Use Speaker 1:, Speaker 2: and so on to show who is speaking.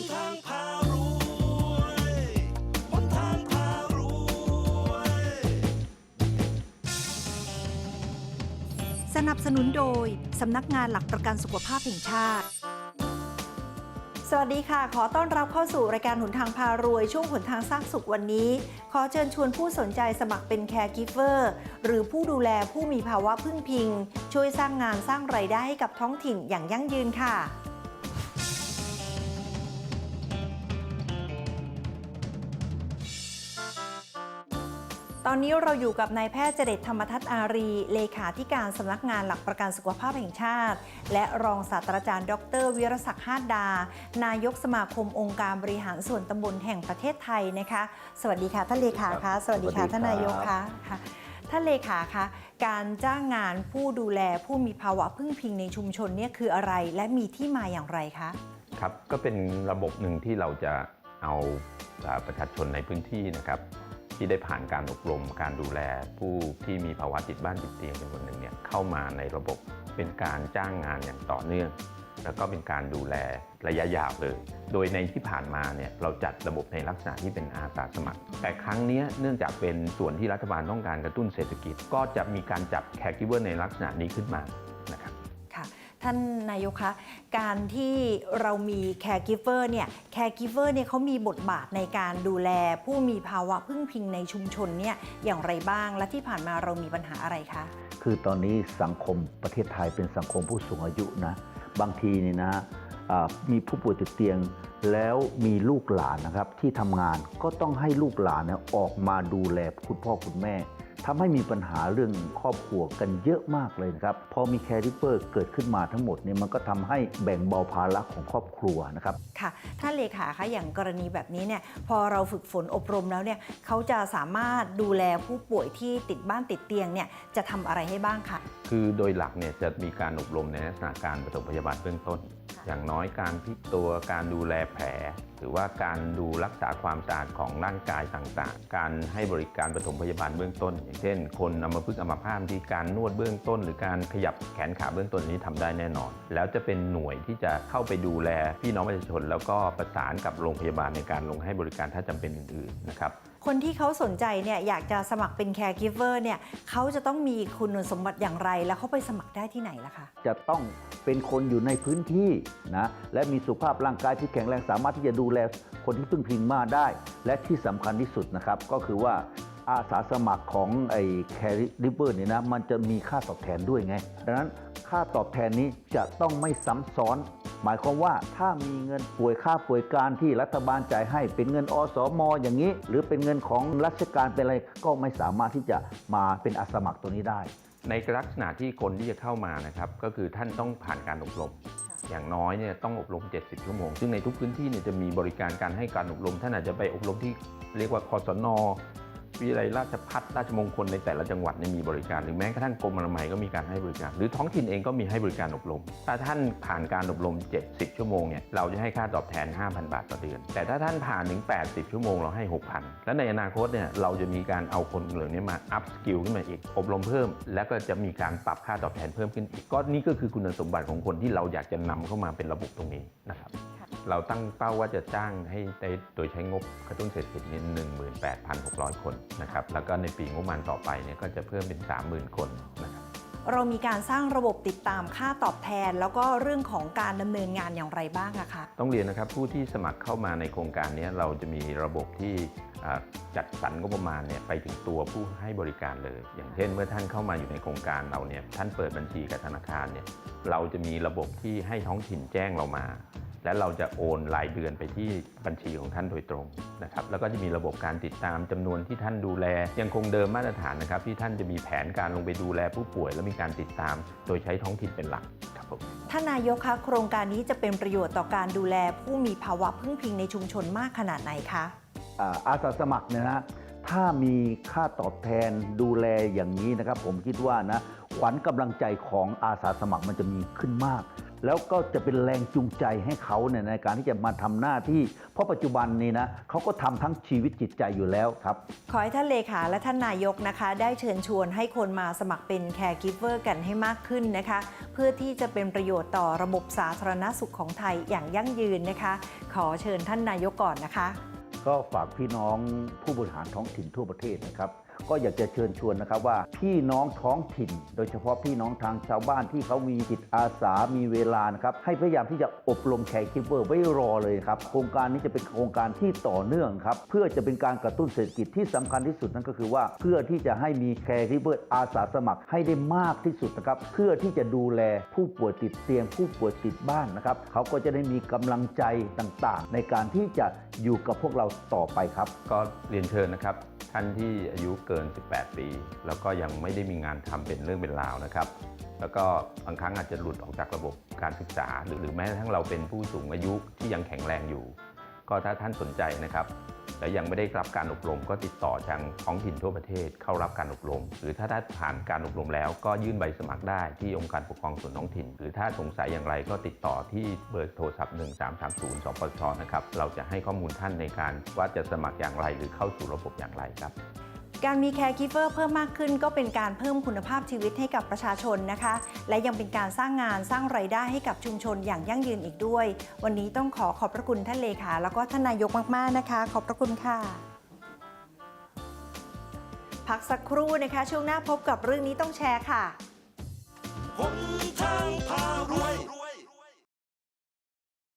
Speaker 1: นทางพารวยหนทางพารวย
Speaker 2: สนับสนุนโดย สำนักงานหลักประกันสุขภาพแห่งชาติ สวัสดีค่ะ ขอต้อนรับเข้าสู่รายการหนทางพารวย ช่วงหนทางสร้างสุขวันนี้ ขอเชิญชวนผู้สนใจสมัครเป็นแคร์กิฟเวอร์หรือผู้ดูแลผู้มีภาวะพึ่งพิง ช่วยสร้างงานสร้างไรายได้ให้กับท้องถิ่นอย่างยั่งยืนค่ะ ตอนนี้เราอยู่กับนายแพทย์เจเดตธรรมทัศน์อารี เลขาธิการสำนักงานหลักประกันสุขภาพแห่งชาติ และรองศาสตราจารย์ ดรวิรศักดิ์ฮาดดา นายกสมาคมองค์การบริหารส่วนตำบลแห่งประเทศไทยนะคะ สวัสดีค่ะท่านเลขา
Speaker 3: ครั
Speaker 2: คะ
Speaker 3: บ
Speaker 2: สวัสดีค่ะ
Speaker 3: สวัสดี
Speaker 2: ท่านนายก
Speaker 3: ครั
Speaker 2: คะ
Speaker 3: บ
Speaker 2: ค่ะท่านเลขาคะการจ้างงานผู้ดูแลผู้มีภาวะพึ่งพิงในชุมชนเนี่ยคืออะไร และมีที่มาอย่างไรคะ
Speaker 3: ครับก็เป็นระบบหนึ่งที่เราจะเอาอ่าประชาชนในพื้นที่นะครับ ที่ได้ผ่านการอบรมการดูแล ผู้ที่มีภาวะติดบ้านติดเตียงจำนวนหนึ่งเนี่ยเข้ามาในระบบเป็นการจ้างงานอย่างต่อเนื่อง แล้วก็เป็นการดูแลระยะยาวเลย โดยในที่ผ่านมาเนี่ยเราจัดระบบในลักษณะที่เป็นอาสาสมัคร แต่ครั้งนี้เนื่องจากเป็นส่วนที่รัฐบาลต้องการกระตุ้นเศรษฐกิจ ก็จะมีการจับแคร์กิเวอร์ในลักษณะนี้ขึ้นมา
Speaker 2: ท่านนายกคะ การที่เรามี caregiver เนี่ย caregiver เนี่ยเขามีบทบาทในการดูแลผู้มีภาวะพึ่งพิงในชุมชนเนี่ยอย่างไรบ้าง และที่ผ่านมาเรามีปัญหาอะไรคะ
Speaker 4: คือตอนนี้สังคมประเทศไทยเป็นสังคมผู้สูงอายุนะ บางทีนี่นะอ่ามีผู้ป่วยติดเตียงแล้วมีลูกหลานนะครับที่ทำงานก็ต้องให้ลูกหลานเนี่ยออกมาดูแลคุณพ่อคุณแม่ ทำให้มีปัญหาเรื่องครอบครัวกันเยอะมากเลยนะครับพอมีแคริเปอร์เกิดขึ้นมาทั้งหมดเนี่ยมันก็ทำให้แบ่งเบาภาระของครอบครัวนะครับ
Speaker 2: ค่ะท่านเลขาคะอย่างกรณีแบบนี้เนี่ยพอเราฝึกฝนอบรมแล้วเนี่ยเขาจะสามารถดูแลผู้ป่วยที่ติดบ้านติดเตียงเนี่ยจะทำอะไรให้บ้างคะ
Speaker 3: คือโดยหลักเนี่ยจะมีการอบรมในลักษณะการปฐมพยาบาลเบื้องต้น
Speaker 2: ค่ะ
Speaker 3: อย่างน้อยการพลิกตัวการดูแลแผล หรือว่าการดูรักษาความสะอาดของร่างกายต่างๆ การให้บริการปฐมพยาบาลเบื้องต้น อย่างเช่น คนอัมพฤกษ์อัมพาตที่การนวดเบื้องต้น หรือการขยับแขนขาเบื้องต้นนี้ทำได้แน่นอน แล้วจะเป็นหน่วยที่จะเข้าไปดูแลพี่น้องประชาชน แล้วก็ประสานกับโรงพยาบาลในการลงให้บริการถ้าจำเป็นอื่นๆนะครับ
Speaker 2: คนที่เขาสนใจเนี่ยอยากจะสมัครเป็น caregiver เนี่ยเขาจะต้องมีคุณสมบัติอย่างไร แล้วเขาไปสมัครได้ที่ไหนล่ะคะ
Speaker 4: จะต้องเป็นคนอยู่ในพื้นที่นะและมีสุขภาพร่างกายที่แข็งแรงสามารถที่จะดูแลคนที่พึ่งพิงมาได้ และที่สำคัญที่สุดนะครับ ก็คือว่าอาสาสมัครของไอ้แคริริเบอร์เนี่ยนะมันจะมีค่าตอบแทนด้วยไง ดังนั้นค่าตอบแทนนี้จะต้องไม่ซ้ำซ้อน หมายความว่าถ้ามีเงินป่วยค่าป่วยการที่รัฐบาลจ่ายให้เป็นเงินอสมอย่างนี้ หรือเป็นเงินของราชการเป็นอะไรก็ไม่สามารถที่จะมาเป็นอาสาสมัครตัวนี้ได้
Speaker 3: ในลักษณะที่คนที่จะเข้ามานะครับก็คือท่านต้องผ่านการอบรม อย่างน้อยเนี่ยต้องอบรม 70 ชั่วโมง ซึ่งในทุกพื้นที่เนี่ยจะมีบริการการให้การอบรม ท่านอาจจะไปอบรมที่เรียกว่าคอสน วิทยาลัยราชพัฒราชมงคลในแต่ละจังหวัดเนี่ยมีบริการ หรือแม้กระทั่งกรมอนามัยก็มีการให้บริการ หรือท้องถิ่นเองก็มีให้บริการอบรม ถ้าท่านผ่านการอบรม 70 ชั่วโมงเนี่ยเราจะให้ค่าตอบแทน 5,000 บาทต่อเดือน แต่ถ้าท่านผ่านถึง 80 ชั่วโมงเราให้ 6,000 และในอนาคตเนี่ยเราจะมีการเอาคนเหล่านี้มาอัพสกิลขึ้นมาอีก อบรมเพิ่ม แล้วก็จะมีการปรับค่าตอบแทนเพิ่มขึ้นอีกก็นี่ก็คือคุณสมบัติของคนที่เราอยากจะนำเข้ามาเป็นระบบตรงนี้นะครับ เราตั้งเป้าว่าจะจ้างให้ได้โดยใช้งบกระตุ้นเศรษฐกิจเนี่ย18,600 คนนะครับแล้วก็ในปีงบประมาณต่อไปเนี่ยก็จะเพิ่มเป็น 30,000 คนนะครับ
Speaker 2: เรามีการสร้างระบบติดตามค่าตอบแทน แล้วก็เรื่องของการดำเนินงานอย่างไรบ้างอะคะ
Speaker 3: ต้องเรียนนะครับผู้ที่สมัครเข้ามาในโครงการนี้เราจะมีระบบที่อ่าจัดสรรงบประมาณเนี่ยไปถึงตัวผู้ให้บริการเลย อย่างเช่น เมื่อท่านเข้ามาอยู่ในโครงการเราเนี่ยท่านเปิดบัญชีกับธนาคารเนี่ยเราจะมีระบบที่ให้ท้องถิ่นแจ้งเรามา และเราจะโอนรายเดือนไปที่บัญชีของท่านโดยตรงนะครับแล้วก็จะมีระบบการติดตามจำนวนที่ท่านดูแล ยังคงเดิมมาตรฐานนะครับที่ท่านจะมีแผนการลงไปดูแลผู้ป่วย และมีการติดตาม โดยใช้ท้องถิ่นเป็นหลักครับผม
Speaker 2: ท่านนายกคะโครงการนี้จะเป็นประโยชน์ต่อการดูแลผู้มีภาวะพึ่งพิงในชุมชนมากขนาดไหนคะ
Speaker 4: อ่าอาสาสมัครเนี่ยนะถ้ามีค่าตอบแทนดูแลอย่างนี้นะครับ ผมคิดว่านะขวัญกำลังใจของอาสาสมัครมันจะมีขึ้นมาก แล้วก็จะเป็นแรงจูงใจให้เขาเนี่ยในการที่จะมาทำหน้าที่ เพราะปัจจุบันนี้นะเขาก็ทำทั้งชีวิตจิตใจอยู่แล้วครับ
Speaker 2: ขอให้ท่านเลขาและท่านนายกนะคะ ได้เชิญชวนให้คนมาสมัครเป็นแคร์กิฟเวอร์กันให้มากขึ้นนะคะ เพื่อที่จะเป็นประโยชน์ต่อระบบสาธารณสุขของไทยอย่างยั่งยืนนะคะ ขอเชิญท่านนายกก่อนนะคะ
Speaker 4: ก็ฝากพี่น้องผู้บริหารท้องถิ่นทั่วประเทศนะครับ ก็อยากจะเชิญชวนนะครับว่าพี่น้องท้องถิ่น โดยเฉพาะพี่น้องทางชาวบ้านที่เขามีจิตอาสามีเวลานะครับให้พยายามที่จะอบรมแคร์คิปเปอร์ไว้รอเลยครับโครงการนี้จะเป็นโครงการที่ต่อเนื่องครับเพื่อจะเป็นการกระตุ้นเศรษฐกิจที่สำคัญที่สุดนั่นก็คือว่า เพื่อที่จะให้มีแคร์คิปเปอร์อาสาสมัครให้ได้มากที่สุดนะครับเพื่อที่จะดูแลผู้ป่วยติดเตียง ผู้ป่วยติดบ้านนะครับเขาก็จะได้มีกำลังใจต่างๆ ในการที่จะอยู่กับพวกเราต่อไปครับ
Speaker 3: ก็เรียนเชิญนะครับ ท่านที่อายุเกิน 18 ปี แล้วก็ยังไม่ได้มีงานทำเป็นเรื่องเป็นราวนะครับ แล้วก็บางครั้งอาจจะหลุดออกจากระบบการศึกษา หรือหรือแม้กระทั่งเราเป็นผู้สูงอายุที่ยังแข็งแรงอยู่ ก็ถ้าท่านสนใจนะครับ และยังไม่ได้รับการอบรม ก็ติดต่อทางท้องถิ่นทั่วประเทศเข้ารับการอบรม หรือถ้าได้ผ่านการอบรมแล้วก็ยื่นใบสมัครได้ที่องค์การปกครองส่วนท้องถิ่น หรือถ้าสงสัยอย่างไรก็ติดต่อที่เบอร์โทรศัพท์ 1330สปชนะครับเราจะให้ข้อมูลท่านในการว่าจะสมัครอย่างไรหรือเข้าสู่ระบบอย่างไรครับ
Speaker 2: การมีแคร์กิฟเวอร์เพิ่มมากขึ้น ก็เป็นการเพิ่มคุณภาพชีวิตให้กับประชาชนนะคะ และยังเป็นการสร้างงานสร้างไรายได้ให้กับชุมชนอย่างยั่งยืนอีกด้วย วันนี้ต้องขอขอบพระคุณท่านเลขาแล้วก็ท่านนายกมากๆนะคะ ขอบพระคุณค่ะ พักสักครู่นะคะ ช่วงหน้าพบกับเรื่องนี้ต้องแชร์ค่ะ
Speaker 1: หนทางพารวย